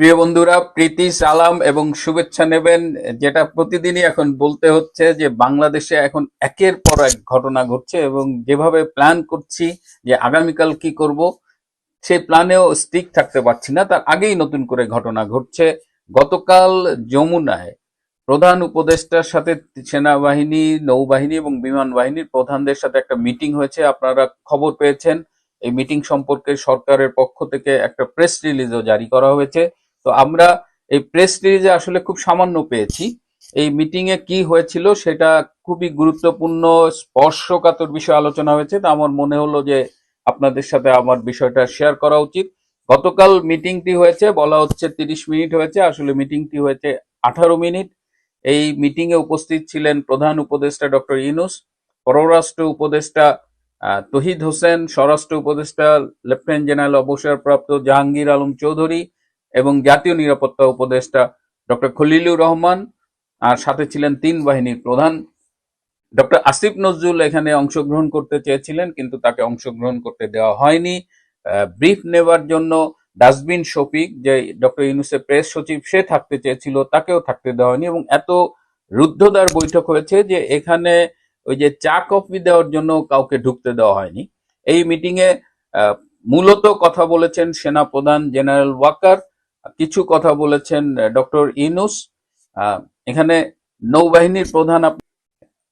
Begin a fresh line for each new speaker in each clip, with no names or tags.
প্রিয় বন্ধুরা, প্রীতি, সালাম এবং শুভেচ্ছা নেবেন, যেটা প্রতিদিনই এখন বলতে হচ্ছে যে বাংলাদেশে এখন একের পর এক ঘটনা ঘটছে এবং যেভাবে প্ল্যান করছি যে আগামীকাল কি করব সেই প্ল্যানেও স্টিক থাকতে পারছি না। তার আগেই নতুন করে ঘটনা ঘটছে। গতকাল যমুনায় প্রধান উপদেষ্টার সাথে সেনাবাহিনী, নৌবাহিনী এবং বিমান বাহিনীর প্রধানদের সাথে একটা মিটিং হয়েছে। আপনারা খবর পেয়েছেন। এই মিটিং সম্পর্কে সরকারের পক্ষ থেকে একটা প্রেস রিলিজও জারি করা হয়েছে। তো আমরা এই প্রেস রিলিজে আসলে খুব সামান্য পেয়েছি। এই মিটিং এ কি হয়েছিল সেটা খুবই গুরুত্বপূর্ণ, স্পর্শকাতর বিষয় আলোচনা হয়েছে। তা আমার মনে হলো যে আপনাদের সাথে আমার বিষয়টা শেয়ার করা উচিত। গতকাল মিটিংটি হয়েছে, বলা হচ্ছে তিরিশ মিনিট হয়েছে। আসলে মিটিংটি হয়েছে আঠারো মিনিট। এই মিটিং এ উপস্থিত ছিলেন প্রধান উপদেষ্টা ডক্টর ইনুস পররাষ্ট্র উপদেষ্টা তহিদ হোসেন, স্বরাষ্ট্র উপদেষ্টা, লেফটেন্যান্ট জেনারেল অবসরপ্রাপ্ত জাহাঙ্গীর আলম চৌধুরী এবং জাতীয় নিরাপত্তা উপদেষ্টা ডক্টর খলিলুর রহমান, আর সাথে ছিলেন তিন বাহিনীর প্রধান। ডক্টর আসিফ নজরুল এখানে অংশগ্রহণ করতে চেয়েছিলেন, কিন্তু তাকে অংশগ্রহণ করতে দেওয়া হয়নি। ব্রিফ নেবার জন্য ডাস্টবিন শফিক, যে ডক্টর ইউনুসের প্রেস সচিব, সে থাকতে চেয়েছিল, তাকেও থাকতে দেওয়া হয়নি এবং এত রুদ্ধদ্বার বৈঠক হয়েছে যে এখানে ওই যে চা কফি দেওয়ার জন্য কাউকে ঢুকতে দেওয়া হয়নি। এই মিটিংয়ে মূলত কথা বলেছেন সেনা প্রধান জেনারেল ওয়াকার। কিছু কথা বলেছেন ডক্টর ইনুস এখানে নৌবাহিনীর প্রধান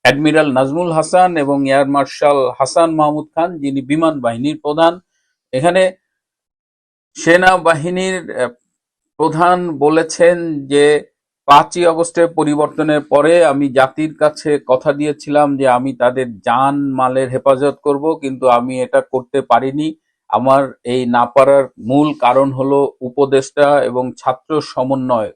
অ্যাডমিরাল নাজমুল হাসান এবং এয়ার মার্শাল হাসান মাহমুদ খান, যিনি বিমান বাহিনীর প্রধান। এখানে সেনাবাহিনীর প্রধান বলেছেন যে, পাঁচই আগস্টের পরিবর্তনের পরে আমি জাতির কাছে কথা দিয়েছিলাম যে, আমি তাদের জান মালের হেফাজত করব, কিন্তু আমি এটা করতে পারিনি। আমার এই না পারার মূল কারণ হলো উপদেষ্টা এবং ছাত্র সমন্বয়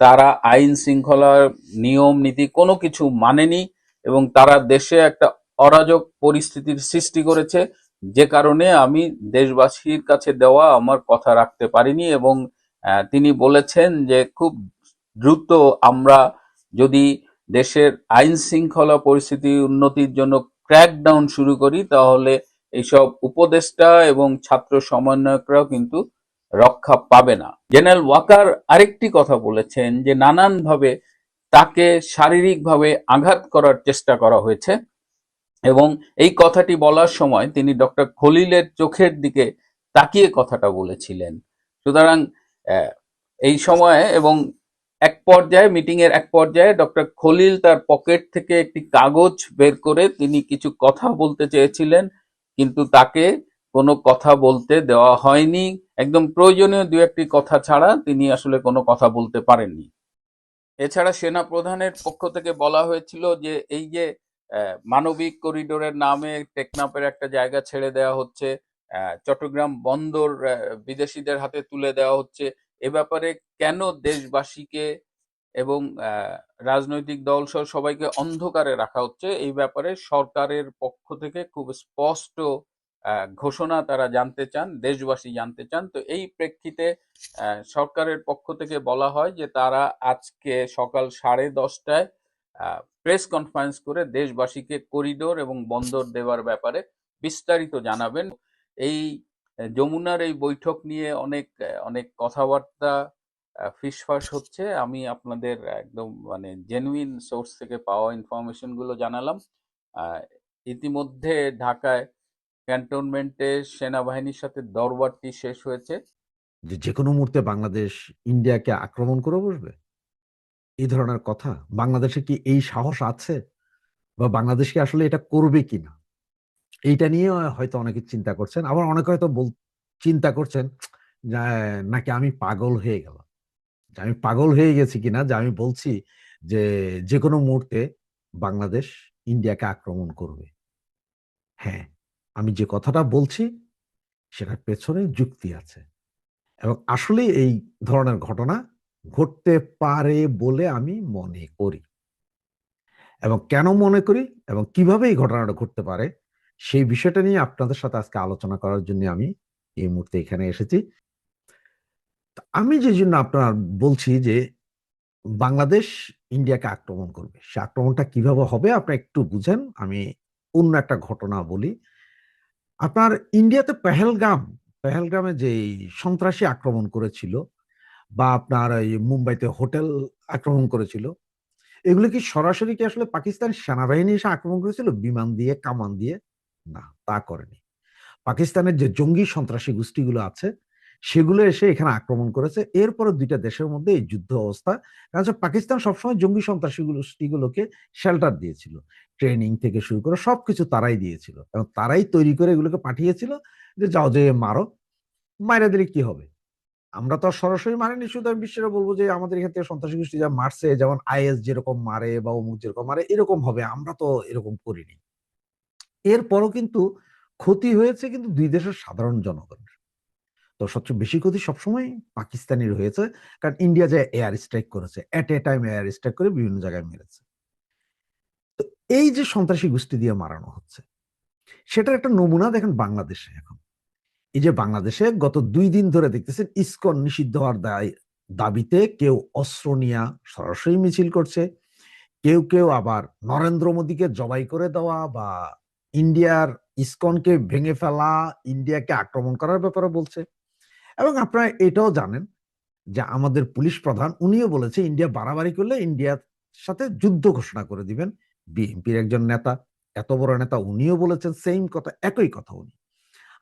তারা আইন শৃঙ্খলার নিয়ম, নীতি কোনো কিছু মানেনি এবং তারা দেশে একটা অরাজক পরিস্থিতির সৃষ্টি করেছে। যে কারণে আমি দেশবাসীর কাছে দেওয়া আমার কথা রাখতে পারিনি এবং তিনি বলেছেন যে খুব দ্রুত আমরা যদি দেশের আইন শৃঙ্খলা পরিস্থিতি উন্নতির জন্য ক্র্যাকডাউন শুরু করি, তাহলে এইসব উপদেষ্টা এবং ছাত্র সমন্বয়করাও কিন্তু রক্ষা পাবে না। জেনারেল ওয়াকার আরেকটি কথা বলেছেন যে, নানানভাবে তাকে শারীরিকভাবে আঘাত করার চেষ্টা করা হয়েছে এবং এই কথাটি বলার সময় তিনি ডক্টর খলিলের চোখের দিকে তাকিয়ে কথাটা বলেছিলেন। সুতরাং এই সময়ে এবং এক পর্যায়ে মিটিং এর এক পর্যায়ে ডক্টর খলিল তার পকেট থেকে একটি কাগজ বের করে তিনি কিছু কথা বলতে চেয়েছিলেন। কিন্তু তাকে কোনো কথা বলতে দেওয়া হয়নি। একদম প্রয়োজনীয় দু একটি কথা ছাড়া তিনি আসলে কোনো কথা বলতে পারেননি। এছাড়া সেনা প্রধানের পক্ষ থেকে বলা হয়েছিল যে, এই যে মানবিক করিডোরের নামে টেকনাপের একটা জায়গা ছেড়ে দেওয়া হচ্ছে চট্টগ্রাম বন্দর বিদেশিদের হাতে তুলে দেওয়া হচ্ছে, এ ব্যাপারে কেন দেশবাসীকে এবং রাজনৈতিক দল সহ সবাইকে অন্ধকারে রাখা হচ্ছে। এই ব্যাপারে সরকারের পক্ষ থেকে খুব স্পষ্ট ঘোষণা তারা জানতে চান, দেশবাসী জানতে চান। তো এই প্রেক্ষিতে সরকারের পক্ষ থেকে বলা হয় যে তারা আজকে সকাল সাড়ে দশটায় প্রেস কনফারেন্স করে দেশবাসীকে করিডোর এবং বন্দর দেওয়ার ব্যাপারে বিস্তারিত জানাবেন। এই যমুনার এই বৈঠক নিয়ে অনেক অনেক কথাবার্তা ফিসফাস হচ্ছে, আমি আপনাদের একদম মানে জেনুইন সোর্স থেকে পাওয়া ইনফরমেশনগুলো জানালাম। ইতিমধ্যে ঢাকায় ক্যান্টনমেন্টে সেনাবাহিনীর সাথে দরবারটি শেষ হয়েছে।
যে যে কোনো মুহূর্তে বাংলাদেশ ইন্ডিয়াকে আক্রমণ করে বসবে? এই ধরনের কথা। বাংলাদেশে কি এই সাহস আছে? বা বাংলাদেশ কি আসলে এটা করবে কিনা? এইটা নিয়ে হয়তো অনেকে চিন্তা করছেন। আবার অনেকে হয়তো চিন্তা করছেন নাকি আমি পাগল হয়ে গেলাম? আমি পাগল হয়ে গেছি কিনা, যে আমি বলছি যে যে কোনো মুহূর্তে বাংলাদেশ ইন্ডিয়াকে আক্রমণ করবে। হ্যাঁ আমি যে কথাটা বলছি সেটার পেছনে যুক্তি আছে। এবং আসলে এই ধরনের ঘটনা ঘটতে পারে বলে আমি মনে করি। এবং কেন মনে করি এবং কীভাবে এই ঘটনাটা ঘটতে পারে, সেই বিষয়টা নিয়ে আপনাদের সাথে আজকে আলোচনা করার জন্য আমি এই মুহূর্তে এখানে এসেছি। আমি যে জন্য আপনার বলছি যে বাংলাদেশ ইন্ডিয়াকে আক্রমণ করবে, সে আক্রমণটা কীভাবে হবে আপনি একটু বুঝেন, আমি অন্য একটা ঘটনা বলি। আপনার ইন্ডিয়াতে পেহেলগাম, পেহেলগামে যে সন্ত্রাসী আক্রমণ করেছিল বা আপনার এই মুম্বাইতে হোটেল আক্রমণ করেছিল, এগুলো কি সরাসরি কি আসলে পাকিস্তান সেনাবাহিনী এসে আক্রমণ করেছিল? বিমান দিয়ে, কামান দিয়ে? না, তা করেনি। পাকিস্তানের যে জঙ্গি সন্ত্রাসী গোষ্ঠীগুলো আছে সেগুলো এসে এখানে আক্রমণ করেছে। এরপরে দুইটা দেশের মধ্যে এই যুদ্ধ অবস্থা। কারণ পাকিস্তান সবসময় জঙ্গি সন্ত্রাসী গোষ্ঠীগুলোকে শেল্টার দিয়েছিল। ট্রেনিং থেকে শুরু করে সবকিছু তারাই দিয়েছিল। এবং তারাই তৈরি করে এগুলোকে পাঠিয়েছিল যে, যাও যে মারো, মাইরা দিলে কি হবে? আমরা তো সরাসরি মারিনি, শুধু আমি বিশ্বের বলব যে, আমাদের এখান থেকে সন্ত্রাসী গোষ্ঠী যা মারছে, যেমন আইএস যেরকম মারে বা অমুক যেরকম মারে, এরকম হবে। আমরা তো এরকম করিনি। এরপরও কিন্তু ক্ষতি হয়েছে কিন্তু দুই দেশের সাধারণ জনগণের। তো সবচেয়ে বেশি ক্ষতি সবসময় পাকিস্তানির হয়েছে, কারণ ইন্ডিয়া যে এয়ার স্ট্রাইক করেছে at a time air strike করে বিভিন্ন জায়গায় মেরেছে। তো এই যে সন্ত্রাসী গোষ্ঠী দিয়ে মারানো হচ্ছে, সেটার একটা নমুনা দেখেন বাংলাদেশে এখন। এই যে বাংলাদেশে গত দুই দিন ধরে দেখতেছেন ইস্কন নিষিদ্ধ হওয়ার দাবিতে কেউ অস্ত্র নিয়ে সরাসরি মিছিল করছে, কেউ কেউ আবার নরেন্দ্র মোদীকে জবাই করে দেওয়া বা ইন্ডিয়ার ইস্কনকে ভেঙে ফেলা ইন্ডিয়াকে আক্রমণ করার ব্যাপারে বলছে। এবং আপনারা এটাও জানেন যে আমাদের পুলিশ প্রধান উনিও বলেছে, ইন্ডিয়া বাড়াবাড়ি করলে ইন্ডিয়ার সাথে যুদ্ধ ঘোষণা করে দিবেন। বিএনপির একজন নেতা, এত বড় নেতা, উনিও বলেছেন সেম কথা, একই কথা উনি।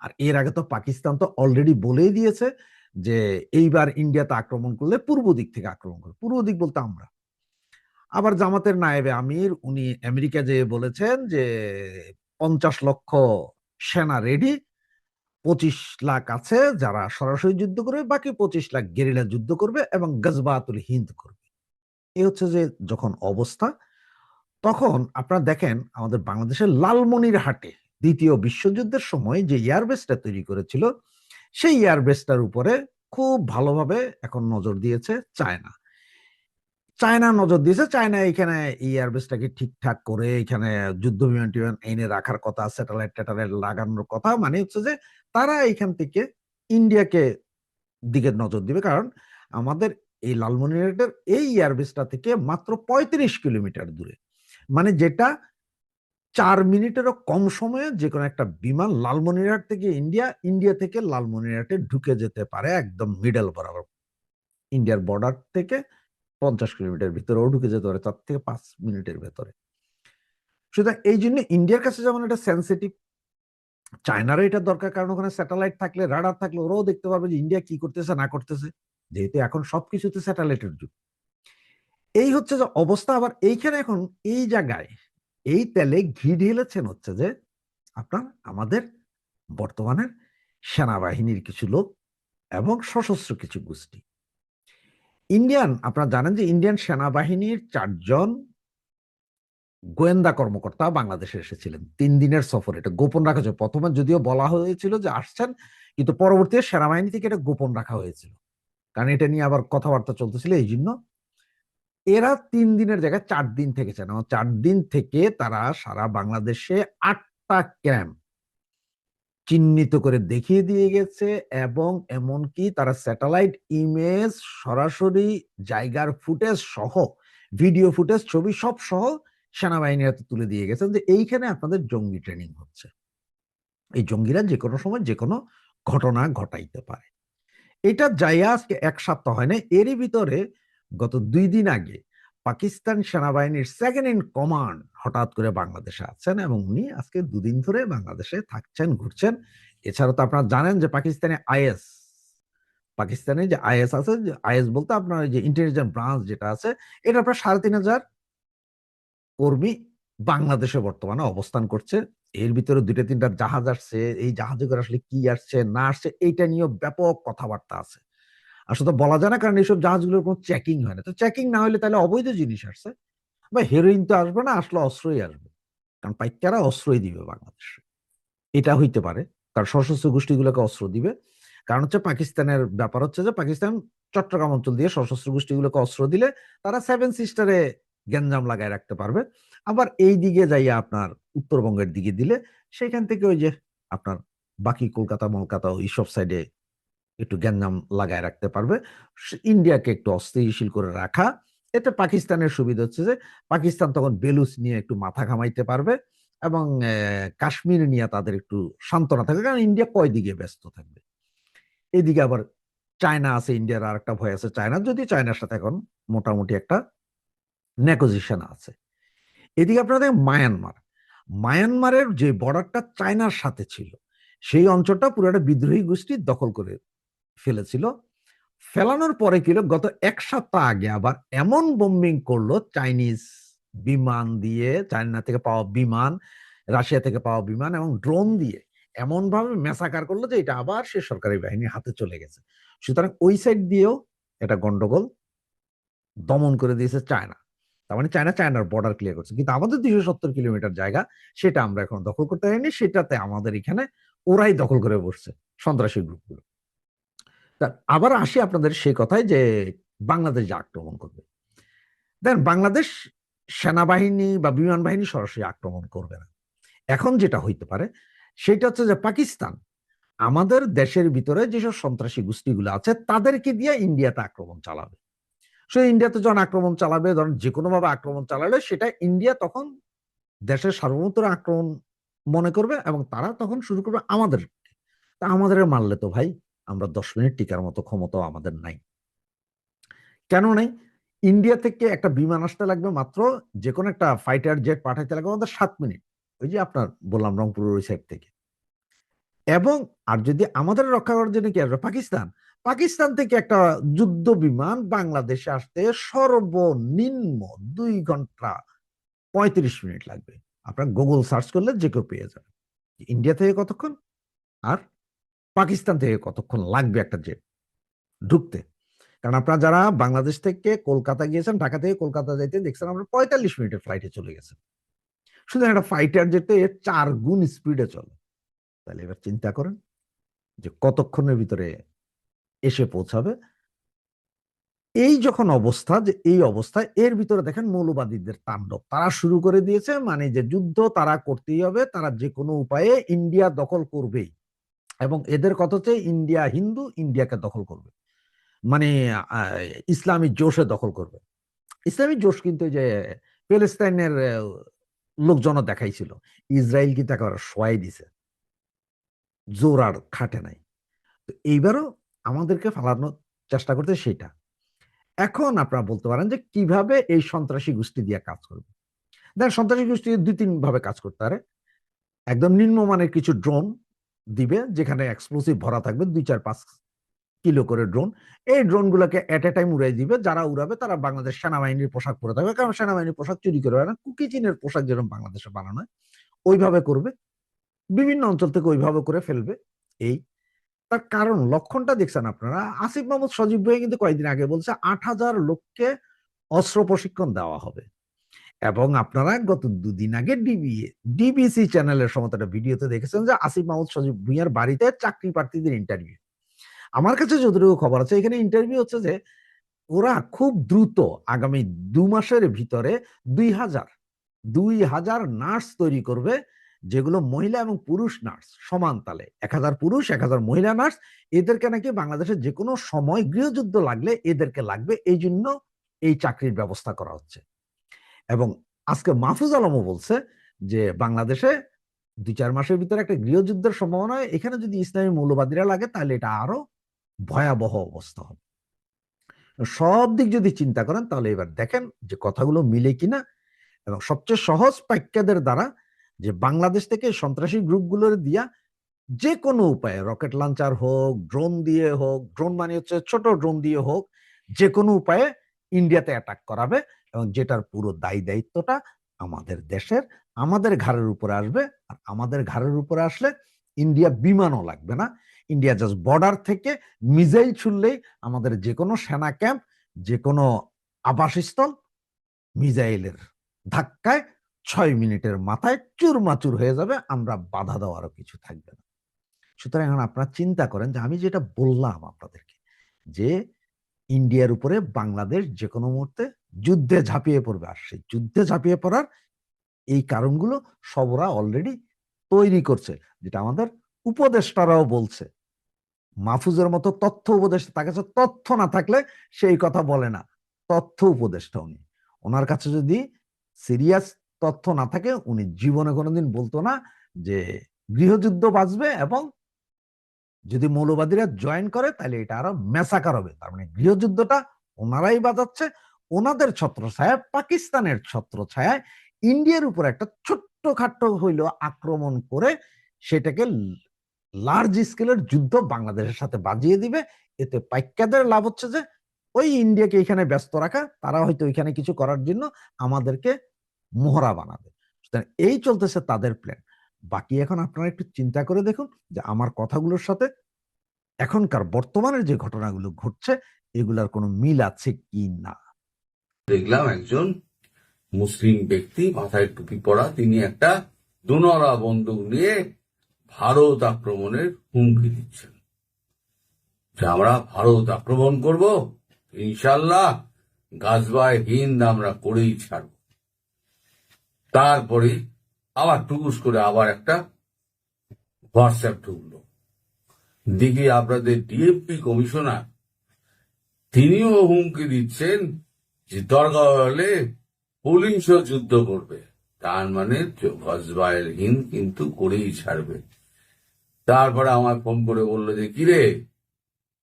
আর এর আগে তো পাকিস্তান তো অলরেডি বলেই দিয়েছে যে, এইবার ইন্ডিয়াতে আক্রমণ করলে পূর্ব দিক থেকে আক্রমণ করবে পূর্ব দিক বলতে আমরা। আবার জামাতের নায়েবে আমির, উনি আমেরিকা যে বলেছেন যে, পঞ্চাশ লক্ষ সেনা রেডি পঁচিশ লাখ আছে যারা সরাসরি যুদ্ধ করবে, বাকি পঁচিশ লাখ গেরিলা যুদ্ধ করবে এবং গজবাতুল হিন্দ করবে। এই হচ্ছে যে যখন অবস্থা, তখন আপনারা দেখেন আমাদের বাংলাদেশের লালমনিরহাটে দ্বিতীয় বিশ্বযুদ্ধের সময় যে এয়ারবেসটা তৈরি করেছিল, সেই এয়ারবেসটার উপরে খুব ভালোভাবে এখন নজর দিয়েছে চায়না। চায়না নজর দিয়েছে। চায়না এখানে এয়ারবেসটাকে ঠিকঠাক করে এখানে যুদ্ধ বিমান টিমান এনে রাখার কথা স্যাটেলাইট ট্যাটেলাইট লাগানোর কথা মানে হচ্ছে যে তারা এখান থেকে ইন্ডিয়াকে দিকে নজর দিবে। কারণ আমাদের এই লালমনিরহাটের এই এয়ারবেসটা থেকে মাত্র পঁয়ত্রিশ কিলোমিটার দূরে। মানে যেটা চার মিনিটেরও কম সময়ে যে কোনো একটা বিমান লালমনিরহাট থেকে ইন্ডিয়া ইন্ডিয়া থেকে লালমনিরহাটে ঢুকে যেতে পারে একদম মিডল বরাবর। ইন্ডিয়ার বর্ডার থেকে পঞ্চাশ কিলোমিটার ভিতরেও ঢুকে যেতে পারে তার থেকে পাঁচ মিনিটের ভেতরে। সুতরাং এই জন্য ইন্ডিয়ার কাছে যেমন এটা সেন্সিটিভ চায়নারও এটা দরকার, কারণ ওখানে স্যাটেলাইট থাকলে রাডার থাকলে ওরাও দেখতে পারবে যে ইন্ডিয়া কি করতেছে, না করতেছে। যেহেতু এখন সবকিছুতে স্যাটেলাইটের যুগ। এই হচ্ছে যে অবস্থা, আবার এইখানে এখন এই জায়গায়, এই তেলে ঘি ঢেলেছেন হচ্ছে যে আপনার আমাদের বর্তমানের সেনাবাহিনীর কিছু লোক এবং সশস্ত্র কিছু গোষ্ঠী। ইন্ডিয়ান আপনারা জানেন যে ইন্ডিয়ান সেনাবাহিনীর চারজন গোয়েন্দা কর্মকর্তা বাংলাদেশে এসেছিলেন, তিন দিনের সফর। এটা গোপন রাখা হয়েছে প্রথমে যদিও বলা হয়েছিল যে আসছেন, কিন্তু পরবর্তীতে সেনাবাহিনী থেকে এটা গোপন রাখা হয়েছিল। কারণ এটা নিয়ে আবার কথাবার্তা চলতেছিল, এই জন্য এরা তিন দিনের জায়গায় চার দিন থেকেছেন। চার দিন থেকে তারা সারা বাংলাদেশে আটটা ক্যাম্প চিহ্নিত করে দেখিয়ে দিয়ে গেছে এবং এমনকি তারা স্যাটেলাইট ইমেজ সরাসরি জায়গার ফুটেজ সহ, ভিডিও ফুটেজ, ছবি সব সহ সেনাবাহিনীর হাতে তুলে দিয়ে গেছেন যে এইখানে আপনাদের জঙ্গি ট্রেনিং হচ্ছে। এই জঙ্গিরা যে কোনো সময় যে কোনো ঘটনা ঘটাইতে পারে। এটা যাইয়া আজকে এক সপ্তাহ হয় না এরই ভিতরে গত দুই দিন আগে পাকিস্তান সেনাবাহিনীর সেকেন্ড ইন কমান্ড হঠাৎ করে বাংলাদেশে আছেন এবং উনি আজকে দুদিন ধরে বাংলাদেশে থাকছেন, ঘুরছেন। এছাড়া তো আপনারা জানেন যে পাকিস্তানে আইএস, পাকিস্তানে যে আইএস আছে আইএস বলতে আপনার যে ইন্টেলিজেন্ট ব্রাঞ্চ যেটা আছে, এটা আপনার সাড়ে তিন হাজার কর্মী বাংলাদেশে বর্তমানে অবস্থান করছে। এর ভিতরে দুইটা তিনটা জাহাজ আসছে, এই জাহাজে করে আসলে কি আসছে, না আসছে, এইটা নিয়েও ব্যাপক কথাবার্তা আছে। আসলে বলা যায় না, কারণ এইসব জাহাজগুলোর কোনো চেকিং হয় না। তো চেকিং না হলে তাহলে অবৈধ জিনিস আসছে। বা হেরোইন তো আসবে না, আসলে অস্ত্রই আসবে। কারণ পাইকারা অস্ত্রই দিবে বাংলাদেশে। এটা হইতে পারে। কারণ সশস্ত্র গোষ্ঠীগুলোকে অস্ত্র দিবে। কারণ হচ্ছে পাকিস্তানের ব্যাপার হচ্ছে যে পাকিস্তান চট্টগ্রাম অঞ্চল দিয়ে সশস্ত্র গোষ্ঠীগুলোকে অস্ত্র দিলে তারা সেভেন সিস্টারে গ্যাঞ্জাম লাগায় রাখতে পারবে। আবার এই দিকে যাইয়া আপনার উত্তরবঙ্গের দিকে দিলে সেখান থেকে ওই যে আপনার বাকি কলকাতা, মলকাতা ওই সব সাইডে একটু গ্যাঞ্জাম লাগায় রাখতে পারবে। ইন্ডিয়াকে একটু অস্থিতিশীল করে রাখা। এতে পাকিস্তানের সুবিধা হচ্ছে যে পাকিস্তান তখন বেলুস নিয়ে একটু মাথা ঘামাইতে পারবে এবং কাশ্মীর নিয়ে তাদের একটু সান্ত্বনা থাকবে। কারণ ইন্ডিয়া কয় দিকে ব্যস্ত থাকবে? এদিকে আবার চায়না আছে, ইন্ডিয়ার আর একটা ভয় আছে চায়না। যদি চায়নার সাথে এখন মোটামুটি একটা নেগোজিয়েশন আছে। এদিকে আপনারা দেখেন মায়ানমার। মায়ানমারের যে বর্ডারটা চায়নার সাথে ছিল, সেই অঞ্চলটা পুরো একটা বিদ্রোহী গোষ্ঠী দখল করে ফেলেছিল। ফেলানোর পরে কি গত এক সপ্তাহ আগে আবার এমন বোম্বিং করল চাইনিজ বিমান দিয়ে চায়না থেকে পাওয়া বিমান রাশিয়া থেকে পাওয়া বিমান এবং ড্রোন দিয়ে এমন ভাবে মেসাকার করল যে এটা আবার সে সরকারি বাহিনীর হাতে চলে গেছে। সুতরাং ওই সাইড দিয়েও এটা গন্ডগোল দমন করে দিয়েছে চায়না তার মানে চায়না চায়নার বর্ডার ক্লিয়ার করছে। কিন্তু আমাদের দুইশো সত্তর কিলোমিটার জায়গা সেটা আমরা এখন দখল করতে পারিনি, সেটাতে আমাদের এখানে ওরাই দখল করে বসছে সন্ত্রাসী গ্রুপগুলো আবার আসি আপনাদের সেই কথায় যে বাংলাদেশ যে আক্রমণ করবে। দেখেন বাংলাদেশ সেনাবাহিনী বা বিমান বাহিনী সরাসরি আক্রমণ করবে না। এখন যেটা হইতে পারে, সেটা হচ্ছে যে পাকিস্তান আমাদের দেশের ভিতরে যেসব সন্ত্রাসী গোষ্ঠীগুলো আছে, তাদেরকে দিয়ে ইন্ডিয়াতে আক্রমণ চালাবে। সে ইন্ডিয়াতে যখন আক্রমণ চালাবে, ধরেন যে কোনোভাবে আক্রমণ চালালে সেটা ইন্ডিয়া তখন দেশের সার্বভৌমত্ব আক্রমণ মনে করবে এবং তারা তখন শুরু করবে আমাদের তা আমাদের মারলে তো ভাই আমরা দশ মিনিট টিকার মতো ক্ষমতাও আমাদের নাই। কেন নেই? ইন্ডিয়া থেকে একটা বিমান আসতে লাগবে মাত্র যে কোনো একটা ফাইটার জেট পাঠাইতে লাগবে আমাদের সাত মিনিট। ওই যে আপনার বললাম রংপুরের ওই সাইড থেকে। এবং আর যদি আমাদের রক্ষা করার জন্য কি আসবে? পাকিস্তান। পাকিস্তান থেকে একটা যুদ্ধ বিমান বাংলাদেশে আসতে সর্বনিম্ন দুই ঘণ্টা পঁয়ত্রিশ মিনিট লাগবে। আপনার গুগল সার্চ করলে যে কেউ পেয়ে যাবে। ইন্ডিয়া থেকে কতক্ষণ? আর পাকিস্তান থেকে কতক্ষণ লাগবে একটা জেট ঢুকতে। কারণ আপনারা যারা বাংলাদেশ থেকে কলকাতা গিয়েছেন, ঢাকা থেকে কলকাতা যাইতে দেখছেন, আমরা পঁয়তাল্লিশ মিনিটের ফ্লাইটে চলে গেছে। শুধু একটা ফাইটার যেতে চার গুণ স্পিডে চলে। তাহলে এবার চিন্তা করেন যে কতক্ষণের ভিতরে এসে পৌঁছাবে। এই যখন অবস্থা, যে এই অবস্থায় এর ভিতরে দেখেন মৌলবাদীদের তাণ্ডব। তারা শুরু করে দিয়েছে মানে যে যুদ্ধ তারা করতেই হবে, তারা যে কোনো উপায়ে ইন্ডিয়া দখল করবেই। এবং এদের কথা হচ্ছে ইন্ডিয়া হিন্দু ইন্ডিয়াকে দখল করবে। মানে ইসলামী জোশে দখল করবে। ইসলামী জোশ কিন্তু যে প্যালেস্তাইনের আহ, লোকজন দেখাইছিল। ইসরায়েল কিন্তু একেবারে শোয়াই দিছে। জোর আর খাটে নাই। তো এইবারও আমাদেরকে ফালানোর চেষ্টা করতে সেটা। এখন আপনারা বলতে পারেন যে কীভাবে এই সন্ত্রাসী গোষ্ঠী দিয়ে কাজ করবে? দেখেন সন্ত্রাসী গোষ্ঠী দুই তিন ভাবে কাজ করতে পারে। একদম নিম্নমানের কিছু ড্রোন দিবে, যেখানে এক্সপ্লোসিভ ভরা থাকবে দুই চার পাঁচ কিলো করে ড্রোন এই ড্রোন গুলোকে এট এ টাইম উড়াই দিবে। যারা উড়াবে তারা বাংলাদেশ সেনাবাহিনীর পোশাক পরে থাকবে। কারণ সেনাবাহিনীর পোশাক চুরি করে না। কুকি চীনের পোশাক যেরকম বাংলাদেশে বানানো হয়, ওইভাবে করবে। বিভিন্ন অঞ্চল থেকে ওইভাবে করে ফেলবে এই। তার কারণ, লক্ষণটা দেখছেন আপনারা। আসিফ মাহমুদ সজীব ভাই কিন্তু কয়েকদিন আগে বলছে, আট হাজার লোককে অস্ত্র প্রশিক্ষণ দেওয়া হবে। এবং আপনারা গত দুদিন আগে ডিবি, ডিবিসি চ্যানেলের সময় একটা ভিডিওতে দেখেছেন যে আসিফ মাহমুদ সজীব ভুইয়ার বাড়িতে চাকরি প্রার্থীদের ইন্টারভিউ আমার কাছে যতটুকু খবর আছে, এখানে ইন্টারভিউ হচ্ছে যে ওরা খুব দ্রুত আগামী দু মাসের ভিতরে দুই হাজার দুই হাজার নার্স তৈরি করবে, যেগুলো মহিলা এবং পুরুষ নার্স সমান তালে। এক হাজার পুরুষ, এক হাজার মহিলা নার্স, এদেরকে নাকি বাংলাদেশে যে কোনো সময় গৃহযুদ্ধ লাগলে এদেরকে লাগবে। এই জন্য এই চাকরির ব্যবস্থা করা হচ্ছে। এবং আজকে মাহফুজ আলমও বলছে যে বাংলাদেশে দুই চার মাসের ভিতরে একটা গৃহযুদ্ধের সম্ভাবনা, এখানে যদি ইসলামী মৌলবাদীরা লাগে, তাহলে এটা আরও ভয়াবহ অবস্থা হবে। সব দিক যদি চিন্তা করেন, তাহলে এবার দেখেন যে কথাগুলো মিলে কিনা এবং সবচেয়ে সহজ পাইক্যাদের দ্বারা যে বাংলাদেশ থেকে সন্ত্রাসী গ্রুপগুলোর দিয়া যে কোনো উপায়ে, রকেট লঞ্চার হোক, ড্রোন দিয়ে হোক, ড্রোন মানে হচ্ছে ছোট ড্রোন দিয়ে হোক, যে কোনো উপায়ে ইন্ডিয়াতে অ্যাটাক করাবে। এবং যেটার পুরো দায়ী দায়িত্বটা আমাদের দেশের, আমাদের ঘাড়ের উপরে আসবে। আর আমাদের ঘাড়ের উপরে আসলে ইন্ডিয়া বিমানও লাগবে না। ইন্ডিয়া জাস্ট বর্ডার থেকে মিজাইল ছুড়লেই আমাদের যে কোনো সেনা ক্যাম্প যে কোনো আবাসস্থল মিজাইলের ধাক্কায় ছয় মিনিটের মাথায় চুরমাচুর হয়ে যাবে, আমরা বাধা দেওয়ারও কিছু থাকবে না। সুতরাং এখন আপনারা চিন্তা করেন যে আমি যেটা বললাম আপনাদেরকে, যে ইন্ডিয়ার উপরে বাংলাদেশ যে কোনো মুহূর্তে যুদ্ধে ঝাঁপিয়ে পড়বে। আর সেই যুদ্ধে ঝাঁপিয়ে পড়ার এই কারণগুলো সবরা অলরেডি তৈরি করছে, যেটা আমাদের উপদেষ্টারাও বলছে। মাহফুজের মতো তথ্য উপদেষ্টা, তার কাছে তথ্য না থাকলে সেই কথা বলে না। তথ্য উপদেষ্টা উনি। ওনার কাছে যদি সিরিয়াস তথ্য না থাকে, উনি জীবনে কোনোদিন বলতো না যে গৃহযুদ্ধ বাঁচবে এবং যদি মৌলবাদীরা জয়েন করে, তাহলে এটা আরও মেসাকার হবে। তার মানে গৃহযুদ্ধটা ওনারাই বাজাচ্ছে। ওনাদের ছত্রছায়া পাকিস্তানের ছত্রছায়ায় ইন্ডিয়ার উপর একটা ছোট্ট খাট্ট হইল আক্রমণ করে সেটাকে লার্জ স্কেলের যুদ্ধ বাংলাদেশের সাথে বাজিয়ে দিবে। এতে পাইকাদের লাভ হচ্ছে যে, ওই ইন্ডিয়াকে এখানে ব্যস্ত রাখা, তারা হয়তো ওইখানে কিছু করার জন্য আমাদেরকে মোহরা বানাবে। এই চলতেছে তাদের প্ল্যান বাকি এখন আপনারা একটু চিন্তা করে দেখুন যে আমার কথাগুলোর সাথে এখনকার বর্তমানের যে ঘটনাগুলো ঘটছে, এগুলার কোনো মিল আছে কি না?
দেখলাম একজন মুসলিম ব্যক্তি, মাথায় টুপি পরা, তিনি একটা দুনরা বন্দুক নিয়ে ভারত আক্রমণের হুমকি দিচ্ছেন। যে আমরা ভারত আক্রমণ করব ইনশাল্লাহ গাছবায় হিন্দ আমরা করেই ছাড়ব। তারপরে আবার টুকুস করে আবার একটা হোয়াটসঅ্যাপ ঢুকলো। দিকে আপনাদের ডিএমপি কমিশনার, তিনিও হুমকি দিচ্ছেন যে দরকার হলে পুলিশ যুদ্ধ করবে। তার মানে গজবায়ের হিন্দ কিন্তু করেই ছাড়বে। তারপরে আমার ফোন করে বলল যে, কিরে,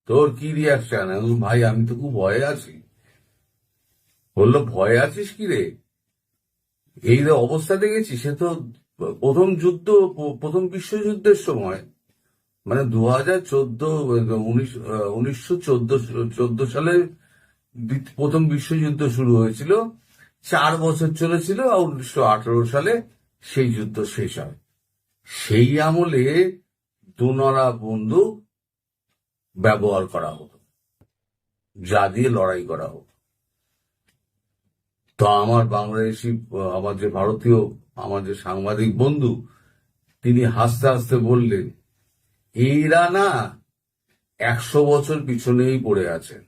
তোর কি রিয়াকশন ভাই, আমি তো খুব ভয়ে আছি। বলল, ভয়ে আছিস কিরে এই যে অবস্থা দেখেছি, সে তো প্রথম যুদ্ধ, প্রথম বিশ্বযুদ্ধের সময় মানে দু হাজার চোদ্দ উনিশশো চোদ্দ সালে প্রথম বিশ্বযুদ্ধ শুরু হয়েছিল, চার বছর চলেছিল, আর উনিশশো আঠারো সালে সেই যুদ্ধ শেষ হয়। সেই আমলে দুনরা বন্দুক ব্যবহার করা হতো, যা দিয়ে লড়াই করা হতো। তো আমার বাংলাদেশি আমার যে ভারতীয়, আমার যে সাংবাদিক বন্ধু, তিনি হাসতে হাসতে বললেন, এরা না একশো বছর পিছনেই পড়ে আছেন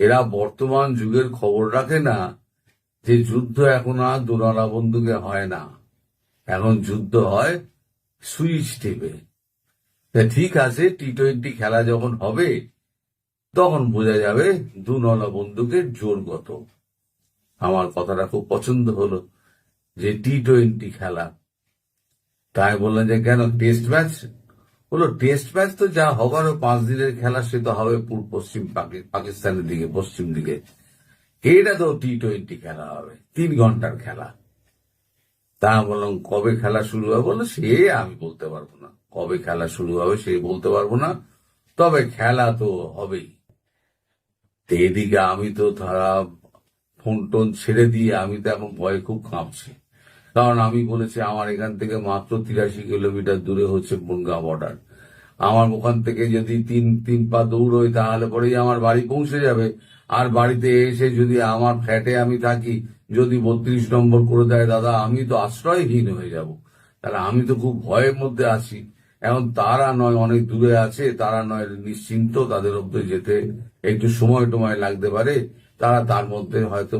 এরা বর্তমান যুগের খবর রাখে না যে যুদ্ধ এখন আর দুনারা বন্ধুকে হয় না। এখন যুদ্ধ হয় সুইচ টিপে। ঠিক আছে টি টোয়েন্টি খেলা যখন হবে, তখন বোঝা যাবে দু নলা বন্দুকের জোর কত আমার কথাটা খুব পছন্দ হলো যে টি টোয়েন্টি খেলা। তাই বললেন যে, কেন? Test match? বলল, টেস্ট ম্যাচ তো যা হবার ও পাঁচ দিনের খেলা, সে তো হবে পশ্চিম পাকিস্তানের দিকে, পশ্চিম দিকে। এটা তো টি টোয়েন্টি খেলা হবে, তিন ঘণ্টার খেলা। তা বললাম, কবে খেলা শুরু হবে? বলল, সে আমি বলতে পারব না। কবে খেলা শুরু হবে সে বলতে পারব না। তবে খেলা তো হবেই। এদিকে আমি তো তারা ফোন টোন ছেড়ে দিয়ে আমি তো এখন ভয়ে খুব কাঁপছি। কারণ আমি বলেছি, আমার এখান থেকে মাত্র তিরাশি কিলোমিটার দূরে হচ্ছে বনগাঁ বর্ডার আমার ওখান থেকে যদি তিন তিন পা দৌড়ই তাহলে পরেই আমার বাড়ি পৌঁছে যাবে। আর বাড়িতে এসে যদি আমার ফ্ল্যাটে আমি থাকি, যদি বত্রিশ নম্বর করে দেয়, দাদা, আমি তো আশ্রয়হীন হয়ে যাব। তাহলে আমি তো খুব ভয়ের মধ্যে আছি। এখন তারা নয়, অনেক দূরে আছে, তারা নয়, নিশ্চিন্ত তাদের অব্দি যেতে একটু সময় টময় লাগতে পারে। তারা তার মধ্যে হয়তো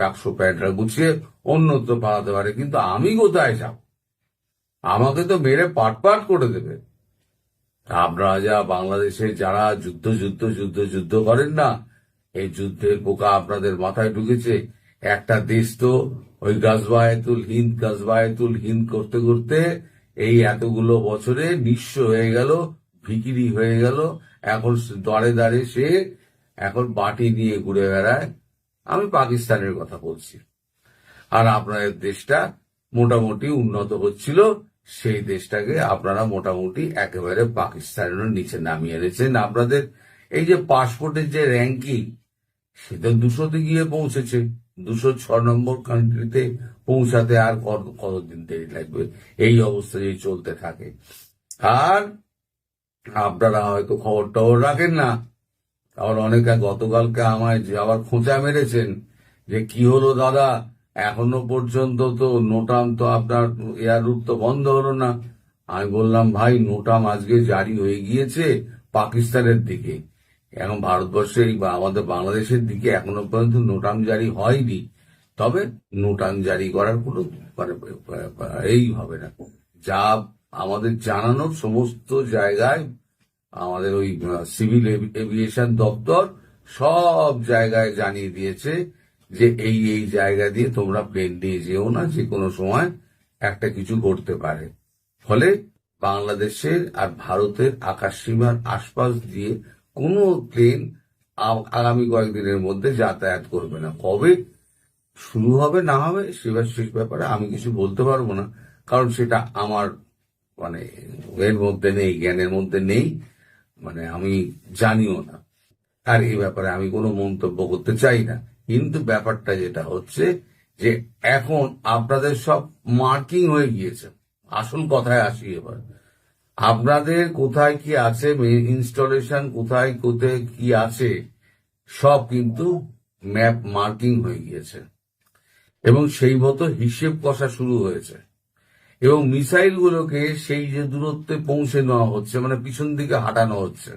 বাক্স প্যান্টরা গুছিয়ে অন্যত্র পালাতে পারে, কিন্তু আমি কোথায় যাব? আমাকে তো মেরে পাট পাট করে দেবে। আপনারা যা বাংলাদেশে যারা যুদ্ধ যুদ্ধ যুদ্ধ যুদ্ধ করেন না, এই যুদ্ধের পোকা আপনাদের মাথায় ঢুকেছে। একটা দেশ তো ওই গাজবায়তুল হিন্দ গাজবায়তুল হিন্দ করতে করতে এই এতগুলো বছরে নিঃস্ব হয়ে গেল, ভিকিরি হয়ে গেল। এখন দরে দাঁড়ে সে এখন বাটি দিয়ে ঘুরে বেড়ায়, আমি পাকিস্তানের কথা বলছি। আর আপনাদের দেশটা মোটামুটি উন্নত হচ্ছিল, সেই দেশটাকে আপনারা মোটামুটি একেবারে পাকিস্তানের নিচে নামিয়ে এনেছেন। আপনাদের এই যে পাসপোর্টের যে র্যাঙ্কিং সেটা দুশোতে গিয়ে পৌঁছেছে। দুশো ছ নম্বর কান্ট্রিতে পৌঁছাতে আর কত, কতদিন দেরি লাগবে? এই অবস্থা যদি চলতে থাকে। আর আপনারা হয়তো খবর টবর রাখেন না। আবার অনেকে গতকালকে আমায় যে আবার খোঁচা মেরেছেন যে কি হলো দাদা? এখনও পর্যন্ত তো নোটাম তো আপনার এয়ার রুট তো বন্ধ হলো না। আমি বললাম, ভাই, নোটাম আজকে জারি হয়ে গিয়েছে পাকিস্তানের দিকে। এখন ভারতবর্ষে এই বা, আমাদের বাংলাদেশের দিকে এখনও পর্যন্ত নোটাম জারি হয়নি। তবে নোটাম জারি করার কোনো মানে এই হবে না। যা আমাদের জানানোর সমস্ত জায়গায় আমাদের ওই সিভিল এভিয়েশন দপ্তর সব জায়গায় জানিয়ে দিয়েছে যে এই এই জায়গা দিয়ে তোমরা প্লেন নিয়ে যেও না, যে কোনো সময় একটা কিছু ঘটতে পারে। ফলে বাংলাদেশের আর ভারতের আকাশ সীমার আশপাশ দিয়ে কোনো প্লেন আগামী কয়েকদিনের মধ্যে যাতায়াত করবে না। কবে শুরু হবে, না হবে শেষ ব্যাপারে আমি কিছু বলতে পারব না, কারণ সেটা আমার মানে এর মধ্যে নেই, জ্ঞানের মধ্যে নেই। মানে আমি জানিও না। আর এই ব্যাপারে আমি কোনো মন্তব্য করতে চাই না। কিন্তু ব্যাপারটা যেটা হচ্ছে যে এখন আপনাদের সব মার্কিং হয়ে গিয়েছে। আসল কথায় আসি এবার। আপনাদের কোথায় কি আছে ইনস্টলেশন কোথায় কোথায় কি আছে, সব কিন্তু ম্যাপ মার্কিং হয়ে গিয়েছে। এবং সেই মতো হিসেব কষা শুরু হয়েছে। এবং মিসাইলগুলোকে সেই যে দূরত্বে পৌঁছে নেওয়া হচ্ছে মানে পিছন দিকে হাঁটানো হচ্ছে।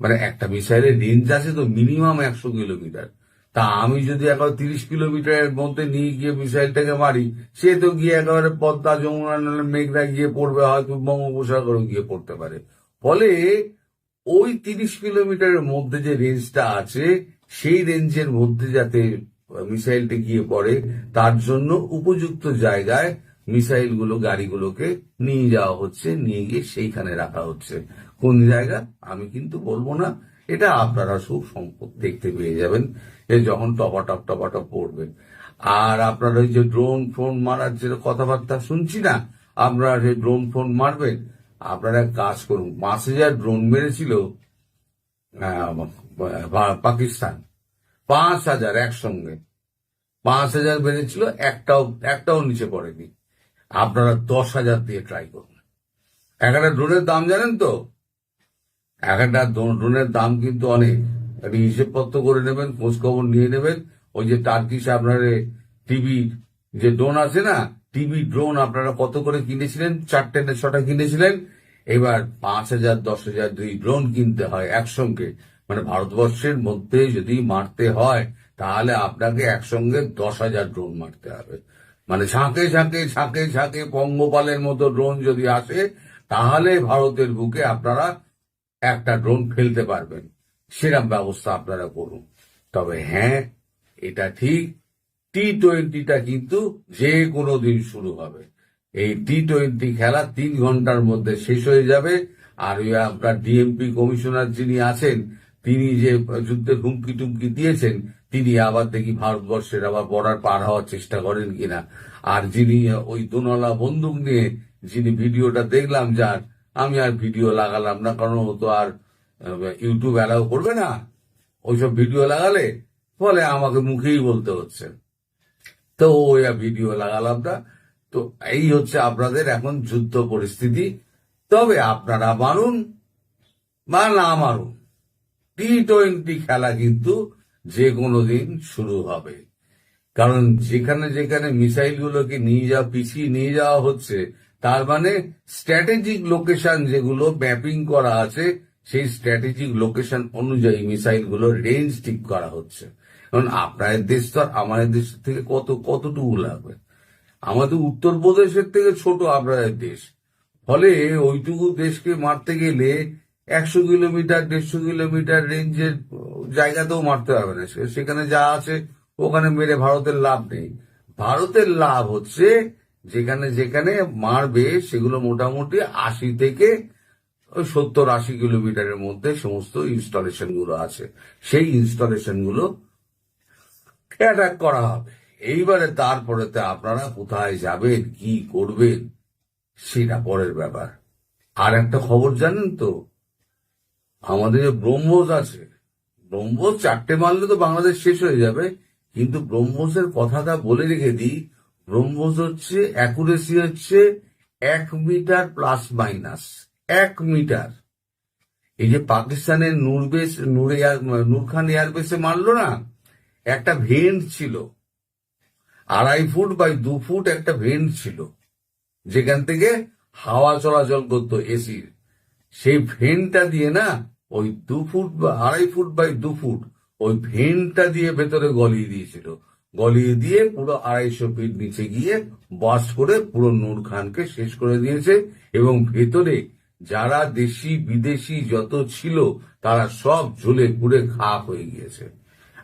মানে একটা মিসাইলের রেঞ্জ আছে তো মিনিমাম একশো কিলোমিটার। তা আমি যদি একবার তিরিশ কিলোমিটারের মধ্যে নিয়ে গিয়ে মিসাইলটাকে মারি, সে তো গিয়ে একেবারে পদ্মা, যমুনা নাহলে মেঘনা গিয়ে পড়বে, হয়তো বঙ্গোপসাগরে গিয়ে পড়তে পারে। ফলে ওই তিরিশ কিলোমিটারের মধ্যে যে রেঞ্জটা আছে, সেই রেঞ্জের মধ্যে যাতে মিসাইলটা গিয়ে পড়ে, তার জন্য উপযুক্ত জায়গায় মিসাইলগুলো গাড়িগুলোকে নিয়ে যাওয়া হচ্ছে, নিয়ে গিয়ে সেইখানে রাখা হচ্ছে। কোন জায়গা? আমি কিন্তু বলব না। এটা আপনারা সব সম্পদ দেখতে পেয়ে যাবেন। যখন টপাটপ টপাটপ পড়বে। আর আপনারা ওই যে ড্রোন ফোন মারার যে কথাবার্তা শুনছি না? আপনারা যে ড্রোন ফোন মারবেন? আপনারা এক কাজ করুন, পাঁচ হাজার ড্রোন মেরেছিল পাকিস্তান। পাঁচ হাজার একসঙ্গে। পাঁচ হাজার বেড়েছিল একটাও একটাও নিচে পড়েনি। আপনারা দশ হাজার দিয়ে ট্রাই করুন। এক একটা ড্রোনের দাম জানেন তো? এক একটা ড্রোনের দাম কিন্তু অনেক। আপনি হিসেবপত্র করে নেবেন খোঁজ খবর নিয়ে নেবেন। ওই যে টার্কিশ আপনার টিভি যে ড্রোন আছে না টিভি ড্রোন আপনারা কত করে কিনেছিলেন? চারটে না ছটা কিনেছিলেন? এবার পাঁচ হাজার, দশ হাজার দুই ড্রোন কিনতে হয় একসঙ্গে। মানে ভারতবর্ষের মধ্যে যদি মারতে হয়, তাহলে আপনাকে একসঙ্গে দশ হাজার ড্রোন মারতে হবে। মানে ঝাঁকে ঝাঁকে ঝাঁকে ঝাঁকে পঙ্গপালের মতো ড্রোন যদি আসে, তাহলে ভারতের বুকে আপনারা একটা ড্রোন ফেলতে পারবেন। সেরকম ব্যবস্থা আপনারা করুন। তবে হ্যাঁ এটা ঠিক টি টোয়েন্টিটা কিন্তু যে কোনো দিন শুরু হবে। এই টি টোয়েন্টি খেলা তিন ঘণ্টার মধ্যে শেষ হয়ে যাবে। আর ওই আপনার ডিএমপি কমিশনার যিনি আছেন তিনি যে যুদ্ধের হুমকি টুমকি দিয়েছেন, তিনি আবার দেখি ভারতবর্ষের আবার বর্ডার পার হওয়ার চেষ্টা করেন কিনা। আর যিনি ওই দোনলা বন্দুক নিয়ে যিনি ভিডিওটা দেখলাম, যার আমি আর ভিডিও লাগালাম না, কারণ ও তো আর ইউটিউব অ্যালাউ করবে না। ওইসব ভিডিও লাগালে ফলে আমাকে মুখেই বলতে হচ্ছে। তো ওই ভিডিও লাগালাম না। তো এই হচ্ছে আপনাদের এখন যুদ্ধ পরিস্থিতি। তবে আপনারা মারুন বা না মারুন। টি টোয়েন্টি খেলা কিন্তু যে কোনো দিন শুরু হবে। কারণ যেখানে যেখানে মিসাইল গুলোকে নিয়ে যাওয়া, পিছিয়ে নিয়ে যাওয়া হচ্ছে, তার মানে স্ট্র্যাটেজিক লোকেশন যেগুলো ম্যাপিং করা আছে, সেই স্ট্র্যাটেজিক লোকেশন অনুযায়ী মিসাইলগুলোর রেঞ্জ ঠিক করা হচ্ছে। কারণ আপনাদের দেশ তো আমাদের দেশের থেকে কত, কতটুকু লাগবে? আমাদের উত্তরপ্রদেশের থেকে ছোট আপনাদের দেশ। ফলে ওইটুকু দেশকে মারতে গেলে একশো কিলোমিটার, দেড়শো কিলোমিটার রেঞ্জের জায়গাতেও মারতে হবে না। সেখানে যা আছে, ওখানে মেরে ভারতের লাভ নেই। ভারতের লাভ হচ্ছে, যেখানে যেখানে মারবে, সেগুলো মোটামুটি আশি থেকে ওই সত্তর, আশি কিলোমিটারের মধ্যে সমস্ত ইনস্টলেশনগুলো আছে। সেই ইনস্টলেশনগুলো অ্যাটাক করা হবে। এইবারে তারপরেতে আপনারা কোথায় যাবেন, কি করবেন, সেটা পরের ব্যাপার। আর একটা খবর জানেন তো আমাদের যে ব্রহ্মোস আছে, ব্রহ্মোস চারটে মারলে তো বাংলাদেশ শেষ হয়ে যাবে। কিন্তু ব্রহ্মোসের কথাটা বলে রেখে দিই, ব্রহ্মোস হচ্ছে, অ্যাকুরেসি হচ্ছে এক মিটার প্লাস মাইনাস, এক মিটার। এই যে পাকিস্তানের নূরবেস নূরে নূরখান এয়ারবেসে মারলো না? একটা ভেন্ট ছিল, আড়াই ফুট বাই দু ফুট একটা ভেন্ট ছিল, যেখান থেকে হাওয়া চলাচল করতো এসির। সেই ভেন্টটা দিয়ে না, ওই দু ফুট বা আড়াই ফুট বাই দু ফুট, ওই ভেন্টটা দিয়ে ভেতরে গলিয়ে দিয়েছিল। গলিয়ে দিয়ে পুরো আড়াইশো ফিট নিচে গিয়ে বাস করে পুরো নূর খানকে শেষ করে দিয়েছে এবং ভেতরে যারা দেশি, বিদেশি যত ছিল, তারা সব ঝুলে পুড়ে খা হয়ে গিয়েছে।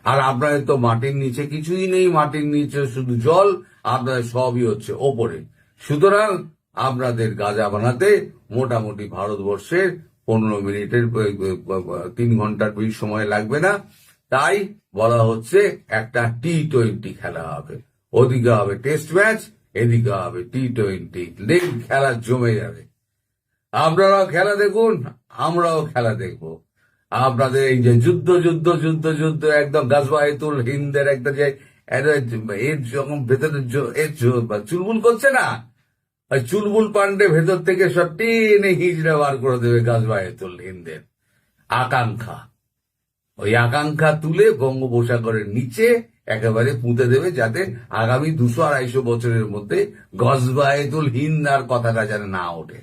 আর আপনাদের তো মাটির নিচে কিছুই নেই, মাটির নিচে শুধু জল, আপনাদের সবই হচ্ছে ওপরে। সুতরাং আপনাদের গাজা বানাতে মোটামুটি ভারতবর্ষের পনেরো মিনিটের তিন ঘণ্টার বেশি সময় লাগবে না। তাই বলা হচ্ছে একটা টি টোয়েন্টি খেলা হবে। ওদিকে হবে টেস্ট ম্যাচ, এদিকে হবে টি টোয়েন্টি লিগ, খেলা জমে যাবে। আপনারাও খেলা দেখুন, আমরাও খেলা দেখব। আপনাদের এই যে যুদ্ধ যুদ্ধ যুদ্ধ যুদ্ধ, একদম গাজবাহিতুল হিন্দের একটা যে, এর- যখন ভেতরে চুলবুল করছে না ওই চুলবুল পান্ডে ভেতর থেকে সব টেনে হিজড়ে বার করে দেবে গাজবাহিতুল হিন্দের। আকাঙ্ক্ষা। ওই আকাঙ্ক্ষা তুলে বঙ্গোপসাগরের নিচে একেবারে পুঁতে দেবে যাতে আগামী দুশো আড়াইশো বছরের মধ্যে গজবায়েতুল হিন্দ আর কথাটা যেন না ওঠে।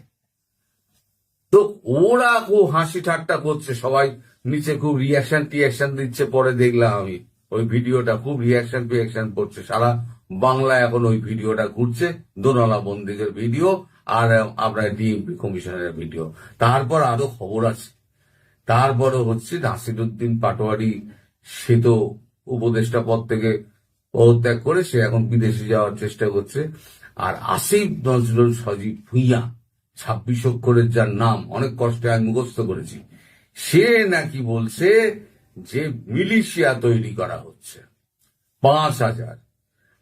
তো ওরা খুব হাসি ঠাট্টা করছে, সবাই নিচে খুব রিয়াকশন টিয়াকশন দিচ্ছে, পরে দেখলাম আমি। ওই ভিডিওটা খুব রিয়াকশন টিয়াকশন করছে, সারা বাংলা এখন ওই ভিডিওটা ঘুরছে, দোনালা বন্দীকের ভিডিও আর আপনার ডিএমপি কমিশনের ভিডিও। তারপর আরও খবর আছে। তারপরে হচ্ছে নাসিরুদ্দিন পাটোয়ারি সে তো উপদেষ্টা পদ থেকে পদত্যাগ করে সে এখন বিদেশে যাওয়ার চেষ্টা করছে। আর আসিফ নজরুল সজীব ভুইয়া, ছাব্বিশ অক্ষরের যার নাম, অনেক কষ্টে আমি মুখস্থ করেছি, সে নাকি বলছে যে মিলিশিয়া তৈরি করা হচ্ছে। পাঁচ হাজার।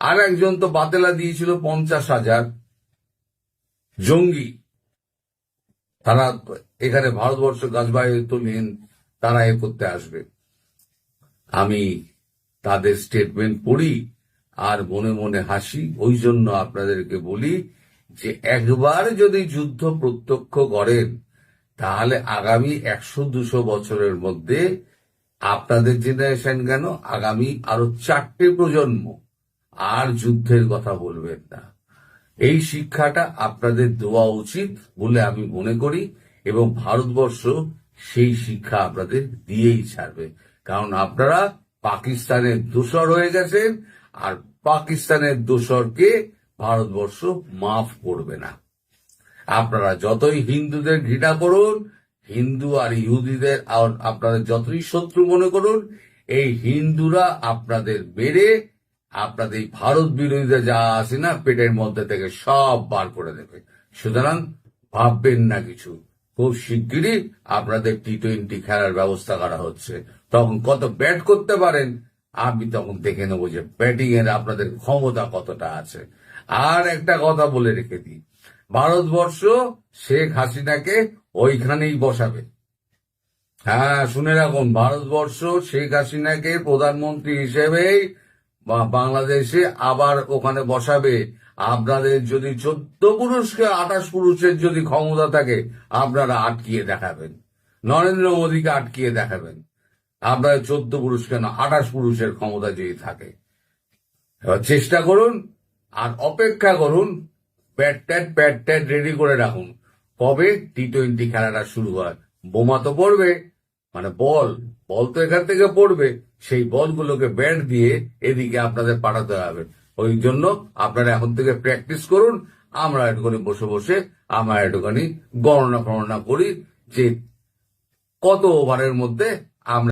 আর একজন তো বাতেলা দিয়েছিল পঞ্চাশ হাজার জঙ্গি। তারা এখানে ভারতবর্ষ গাছবাহিনীন তারা এ করতে আসবে। আমি তাদের স্টেটমেন্ট পড়ি আর মনে মনে হাসি। ওই জন্য আপনাদেরকে বলি যে একবার যদি যুদ্ধ প্রত্যক্ষ করেন, তাহলে আগামী একশো দুশো বছরের মধ্যে আপনাদের জেনারেশন কেন? আগামী আরও চারটে প্রজন্ম আর যুদ্ধের কথা বলবেন না। এই শিক্ষাটা আপনাদের দেওয়া উচিত বলে আমি মনে করি এবং ভারতবর্ষ সেই শিক্ষা আপনাদের দিয়েই ছাড়বে। কারণ আপনারা পাকিস্তানের দোসর হয়ে গেছেন আর পাকিস্তানের দোসরকে ভারতবর্ষ মাফ করবে না। আপনারা যতই হিন্দুদের ঘৃণা করুন, হিন্দু আর ইহুদিদের আপনাদের যতই শত্রু মনে করুন, এই হিন্দুরা আপনাদের বেড়ে আপনাদের এই ভারত বিরোধীরা যা আছে না, পেটের মধ্যে থেকে সব বার করে দেবে। সুতরাং ভাববেন না কিছু। খুব শিগগিরই আপনাদের টি টোয়েন্টি খেলার ব্যবস্থা করা হচ্ছে। তখন কত ব্যাট করতে পারেন, আমি তখন দেখে নেব যে ব্যাটিং এর আপনাদের ক্ষমতা কতটা আছে। আর একটা কথা বলে রেখে দিই, ভারতবর্ষ শেখ হাসিনাকে ওইখানেই বসাবে। হ্যাঁ শুনে রাখুন, ভারতবর্ষ শেখ হাসিনাকে প্রধানমন্ত্রী হিসেবেই বাংলাদেশে আবার ওখানে বসাবে। আপনাদের যদি চোদ্দ পুরুষকে আঠাশ পুরুষের যদি ক্ষমতা থাকে, আপনারা আটকিয়ে দেখাবেন। নরেন্দ্র মোদীকে আটকিয়ে দেখাবেন। আপনার চোদ্দ পুরুষ কেন আঠাশ পুরুষের ক্ষমতা যদি থাকে। এবার চেষ্টা করুন, আর অপেক্ষা করুন, প্যাট ট্যাট প্যাট ট্যাট রেডি করে রাখুন। কবে? টি টোয়েন্টি খেলাটা শুরু হয়। বোমা তো পড়বে মানে বল বল তো এখান থেকে পড়বে। সেই বলগুলোকে ব্যান্ড দিয়ে এদিকে আপনাদের পাঠাতে হবে। ওই জন্য আপনারা এখন থেকে প্র্যাকটিস করুন, আমরা একটুখানি বসে বসে, আমরা একটুখানি গণনা ফণনা করি যে কত ওভারের মধ্যে আমরা